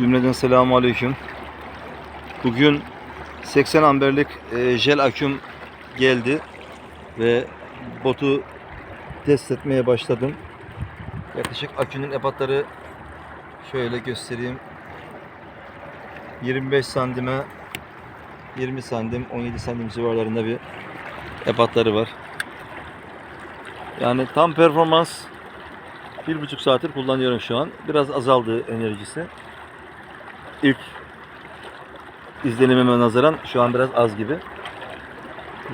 Cümleden selamun aleyküm. Bugün 80 amberlik e, jel aküm geldi ve botu test etmeye başladım. Yaklaşık akünün ebatları şöyle göstereyim. 25 santime 20 santim 17 santim civarlarında bir ebatları var. Yani tam performans bir buçuk saattir kullanıyorum şu an. Biraz azaldı enerjisi. İlk izlenimime nazaran şu an biraz az gibi.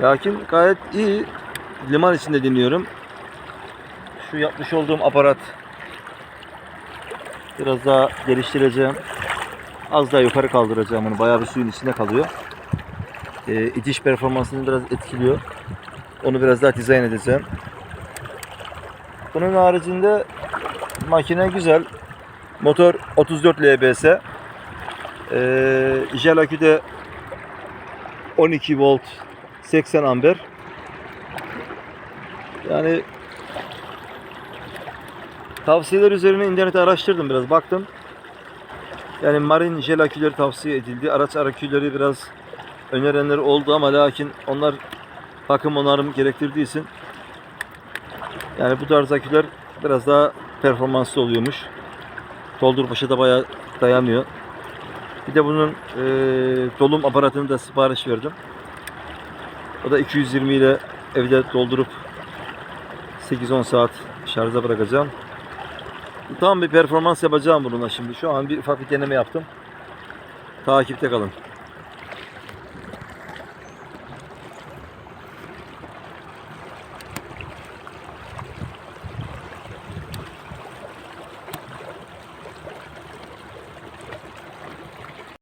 Lakin gayet iyi. Liman içinde dinliyorum. Şu yapmış olduğum aparat biraz daha geliştireceğim. Az daha yukarı kaldıracağım onu. Bayağı bir suyun içinde kalıyor. Ee, itiş performansını biraz etkiliyor. Onu biraz daha dizayn edeceğim. Bunun haricinde makine güzel. Motor 34 LBS. Ee, jel akü de 12 volt 80 amper. Yani tavsiyeler üzerine internette araştırdım biraz baktım. Yani marin jel aküleri tavsiye edildi. Araç aküleri biraz önerenler oldu ama lakin onlar bakım onarım gerektirdiği için yani bu tarz aküler biraz daha performanslı oluyormuş. Doldur başa da bayağı dayanıyor. Bir de bunun e, dolum aparatını da sipariş verdim. O da 220 ile evde doldurup 8-10 saat şarja bırakacağım. Tam bir performans yapacağım bununla şimdi. Şu an bir ufak bir deneme yaptım. Takipte kalın.